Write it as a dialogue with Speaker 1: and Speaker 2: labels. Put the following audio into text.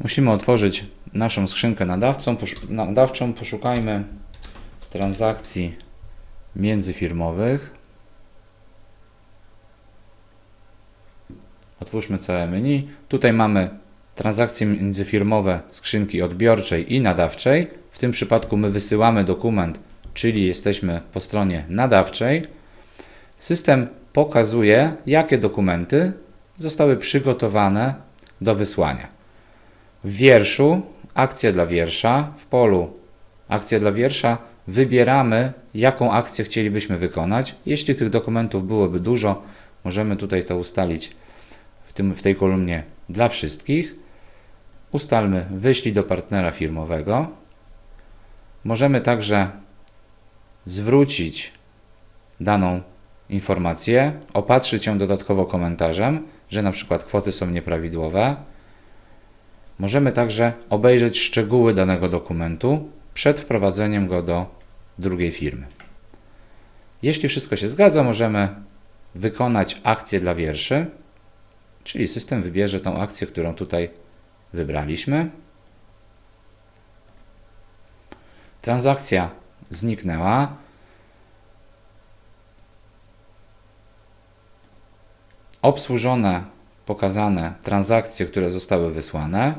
Speaker 1: Musimy otworzyć naszą skrzynkę nadawcą, poszu- nadawczą. Poszukajmy transakcji międzyfirmowych. Otwórzmy całe menu. Tutaj mamy transakcje międzyfirmowe skrzynki odbiorczej i nadawczej. W tym przypadku my wysyłamy dokument, czyli jesteśmy po stronie nadawczej. System pokazuje, jakie dokumenty zostały przygotowane do wysłania. W wierszu akcja dla wiersza, w polu akcja dla wiersza wybieramy, jaką akcję chcielibyśmy wykonać. Jeśli tych dokumentów byłoby dużo, możemy tutaj to ustalić w, tym, w tej kolumnie dla wszystkich. Ustalmy wyślij do partnera firmowego. Możemy także zwrócić daną informację, opatrzyć ją dodatkowo komentarzem, że na przykład kwoty są nieprawidłowe. Możemy także obejrzeć szczegóły danego dokumentu przed wprowadzeniem go do drugiej firmy. Jeśli wszystko się zgadza, możemy wykonać akcję dla wierszy, czyli system wybierze tą akcję, którą tutaj wybraliśmy. Transakcja zniknęła. Obsłużone, pokazane transakcje, które zostały wysłane.